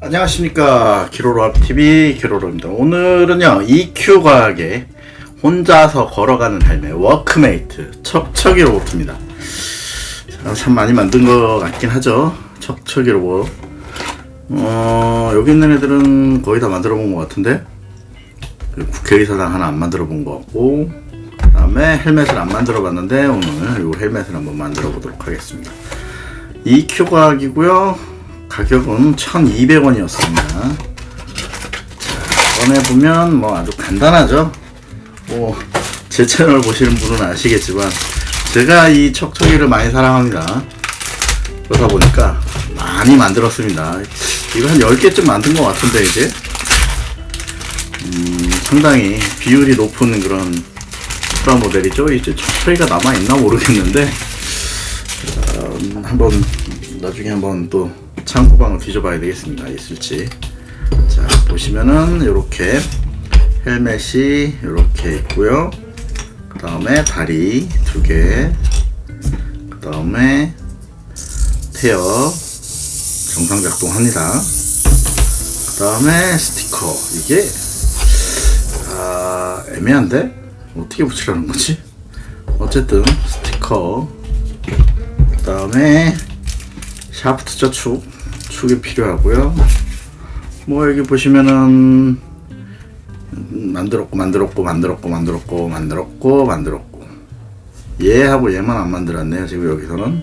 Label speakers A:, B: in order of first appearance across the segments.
A: 안녕하십니까. 기로로TV 기로로입니다. 오늘은요 EQ 과학의 혼자서 걸어가는 할매 워크메이트 척척이 로봇입니다. 자, 참 많이 만든 것 같긴 하죠. 척척이 로봇 어, 여기 있는 애들은 거의 다 만들어 본 것 같은데? 그리고 국회의사당 하나 안 만들어 본 것 같고 그 다음에 헬멧을 안 만들어 봤는데 오늘 이 헬멧을 한번 만들어 보도록 하겠습니다. EQ 과학이고요 가격은 1200원이었습니다. 자, 꺼내보면 뭐 아주 간단하죠? 뭐 제 채널 보시는 분은 아시겠지만 제가 이 척척이를 많이 사랑합니다. 그러다 보니까 많이 만들었습니다. 이거 한 10개쯤 만든 것 같은데 이제? 음, 상당히 비율이 높은 그런 프라모델이죠? 이제 척척이가 남아있나 모르겠는데 음, 한번 나중에 한번 또 창고방을 뒤져봐야 되겠습니다. 있을지. 자 보시면은 이렇게 헬멧이 이렇게 있고요. 그 다음에 다리 두 개. 그 다음에 태엽 정상 작동합니다. 그 다음에 스티커 이게 아 애매한데 어떻게 붙이라는 거지? 어쨌든 스티커 그 다음에 샤프트죠 축 축이 필요하고요. 뭐 여기 보시면은 음, 만들었고 만들었고 만들었고 만들었고 만들었고 만들었고. 얘하고 얘만 안 만들었네요 지금 여기서는.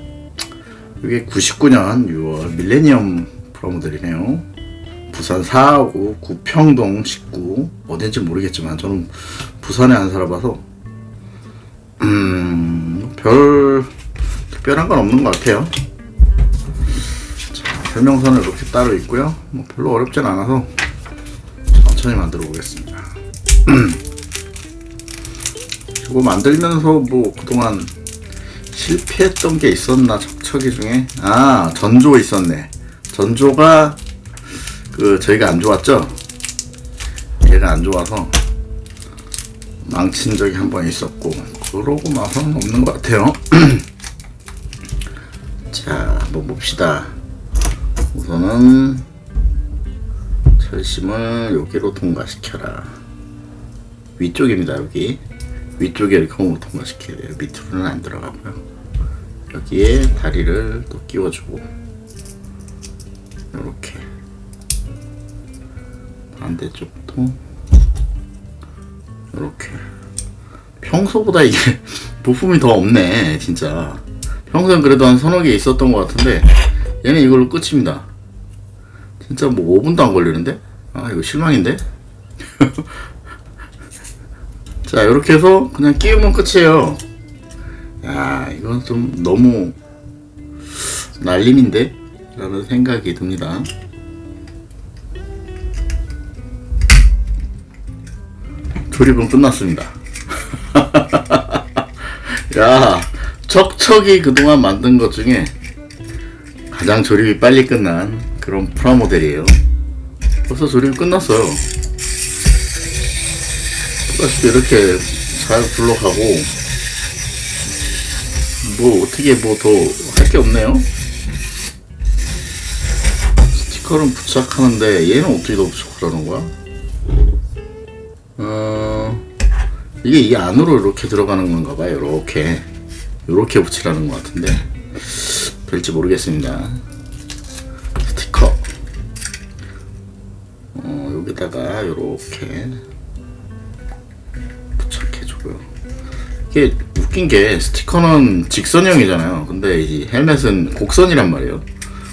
A: 이게 99년 6월 밀레니엄 프로모델이네요. 부산 4하고 구평동 19 어딘지 모르겠지만 저는 부산에 안 살아봐서 음 별 특별한 건 없는 것 같아요 설명서는 이렇게 따로 있고요. 뭐 별로 어렵진 않아서 천천히 만들어 보겠습니다. 이거 만들면서 뭐 그동안 실패했던 게 있었나 척척이 중에 아 전조 있었네. 전조가 그 저희가 안 좋았죠. 얘가 안 좋아서 망친 적이 한 번 있었고 그러고 나서는 없는 것 같아요. 자, 한번 봅시다. 우선은 철심을 여기로 통과시켜라. 위쪽입니다 여기. 위쪽에 이렇게 홈으로 통과시켜야 돼요. 밑으로는 안 들어가고요. 여기에 다리를 또 끼워주고 이렇게. 반대쪽도 이렇게. 평소보다 이게 부품이 더 없네 진짜. 평소엔 그래도 한 서너 개 있었던 것 같은데 얘는 이걸로 끝입니다. 진짜 뭐 5분도 안 걸리는데? 아, 이거 실망인데? 자, 이렇게 해서 그냥 끼우면 끝이에요. 야, 이건 좀 너무 날림인데? 라는 생각이 듭니다. 조립은 끝났습니다. 야, 척척이 그동안 만든 것 중에 가장 조립이 빨리 끝난 그런 프라모델이에요. 벌써 조립이 끝났어요. 똑같이 이렇게 잘 굴러가고 뭐 어떻게 뭐 더 할 게 없네요. 스티커는 부착하는데 얘는 어떻게 더 부착하라는 거야? 어 이게 이 안으로 이렇게 들어가는 건가 봐요. 이렇게 이렇게 붙이라는 것 같은데 될지 모르겠습니다. 스티커. 어, 여기다가 이렇게 부착해주고요. 이게 웃긴 게 스티커는 직선형이잖아요. 근데 이 헬멧은 곡선이란 말이에요.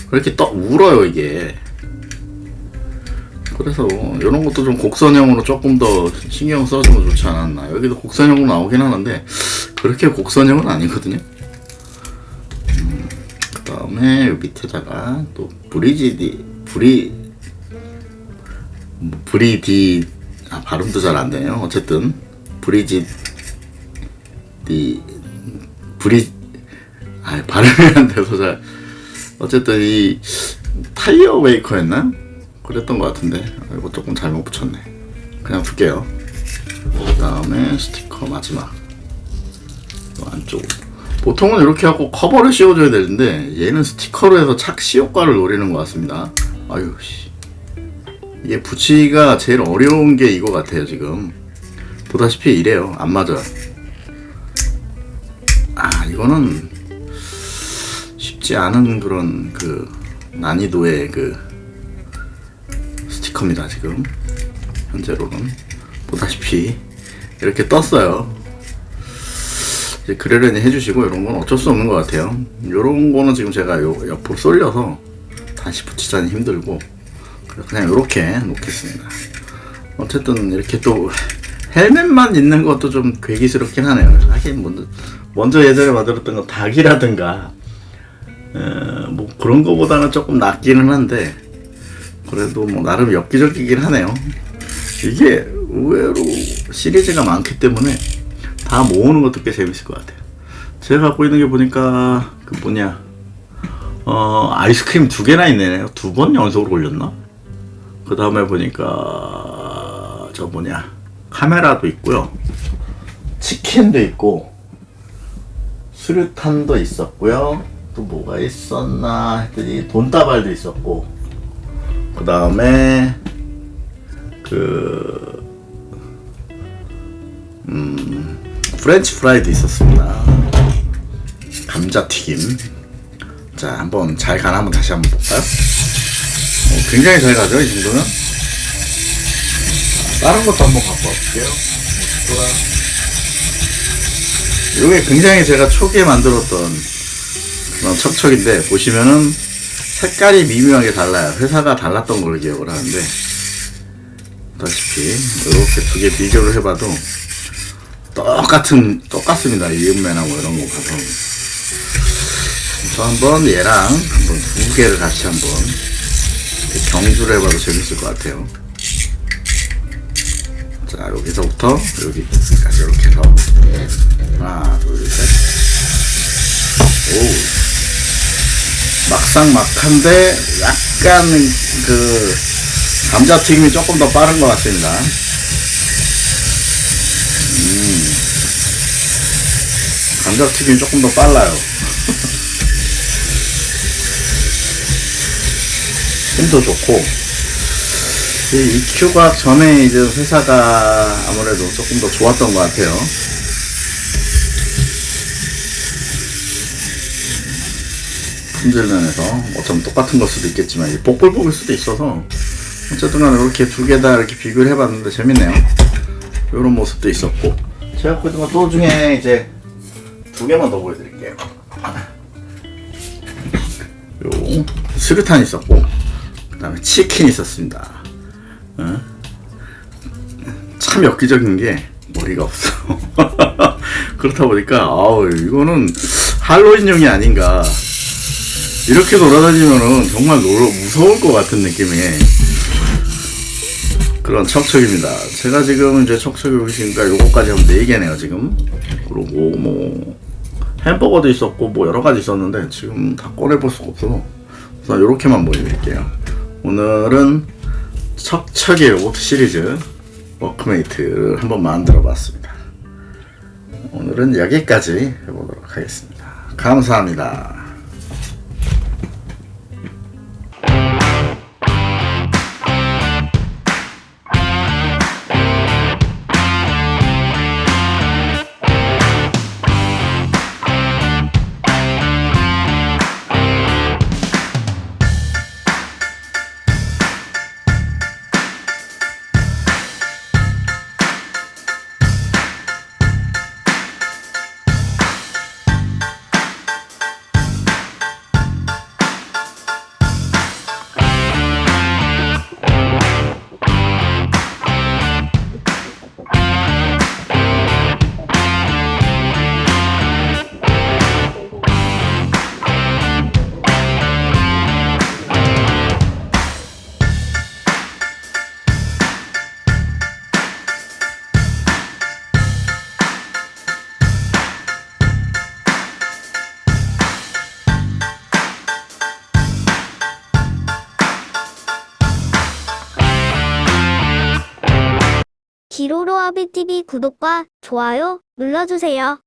A: 그렇게 떡 울어요 이게. 그래서 이런 것도 좀 곡선형으로 조금 더 신경 써주면 좋지 않았나. 여기도 곡선형으로 나오긴 하는데 그렇게 곡선형은 아니거든요. 다음에 밑에다가 또 브리지디 브리 브리디 아 발음도 잘 안 되네요. 어쨌든 브리지 디 브리 아 발음이 안 돼서 잘 어쨌든 이 타이어 메이커였나 그랬던 것 같은데 아, 이거 조금 잘못 붙였네. 그냥 둘게요. 그 다음에 스티커 마지막 안쪽으로. 보통은 이렇게 하고 커버를 씌워줘야 되는데 얘는 스티커로 해서 착시 효과를 노리는 것 같습니다. 아유 씨. 이게 붙이기가 제일 어려운 게 이거 같아요 지금. 보다시피 이래요. 안 맞아요. 아 이거는 쉽지 않은 그런 그 난이도의 그 스티커입니다 지금. 현재로는. 보다시피 이렇게 떴어요 이제 그러려니 해주시고 이런 건 어쩔 수 없는 것 같아요. 이런 거는 지금 제가 요 옆으로 쏠려서 다시 붙이자니 힘들고 그냥 이렇게 놓겠습니다. 어쨌든 이렇게 또 헬멧만 있는 것도 좀 괴기스럽긴 하네요. 하긴 먼저, 먼저 예전에 만들었던 건 닭이라든가 어, 뭐 그런 거보다는 조금 낫기는 한데 그래도 뭐 나름 엽기적이긴 하네요. 이게 의외로 시리즈가 많기 때문에 다 모으는 것도 꽤 재밌을 것 같아요. 제가 갖고 있는 게 보니까 그 뭐냐 어 아이스크림 두 개나 있네요. 두 번 연속으로 올렸나? 그 다음에 보니까 저 뭐냐 카메라도 있고요. 치킨도 있고 수류탄도 있었고요. 또 뭐가 있었나 했더니 돈다발도 있었고 그 다음에 그 프렌치 프라이도 있었습니다. 감자튀김. 자, 한번 잘 가나 한번 다시 한번 볼까요? 어, 굉장히 잘 가죠, 이 정도면? 다른 것도 한번 갖고 와볼게요. 이게 굉장히 제가 초기에 만들었던 그런 척척인데, 보시면은 색깔이 미묘하게 달라요. 회사가 달랐던 걸로 기억을 하는데, 보다시피, 이렇게 두 개 비교를 해봐도, 똑같은 똑같습니다. 이음매나 뭐 이런 거 가서 저 한번 얘랑 한번 두 개를 같이 한번 경주를 해봐도 재밌을 것 같아요. 자 여기서부터 여기까지 이렇게 해서 하나 둘셋오 막상 막한데 약간 그 감자튀김이 조금 더 빠른 것 같습니다. 감자튀김이 조금 더 빨라요. 힘도 좋고. 이 EQ가 전에 이제 회사가 아무래도 조금 더 좋았던 것 같아요. 품질 면에서 어쩌면 똑같은 걸 수도 있겠지만 이 복불복일 수도 있어서 어쨌든 간에 이렇게 두 개 다 이렇게 비교를 해봤는데 재밌네요. 이런 모습도 있었고 제가 갖고 있는 것또 중에 이제 두 개만 더 보여드릴게요. 요 수류탄 있었고 그다음에 치킨 있었습니다. 어? 참 엽기적인 게 머리가 없어. 그렇다 보니까 아우 이거는 할로윈용이 아닌가. 이렇게 돌아다니면은 정말 노, 무서울 것 같은 느낌의 그런 척척입니다. 제가 지금 이제 척척이 보시니까 요거까지 하면 4개네요, 지금. 그리고 뭐, 햄버거도 있었고, 뭐 여러 가지 있었는데, 지금 다 꺼내볼 수가 없어서, 우선 요렇게만 보여드릴게요. 오늘은 척척의 로봇 시리즈 워크메이트를 한번 만들어 봤습니다. 오늘은 여기까지 해보도록 하겠습니다. 감사합니다.
B: 기로로아비TV 구독과 좋아요 눌러주세요.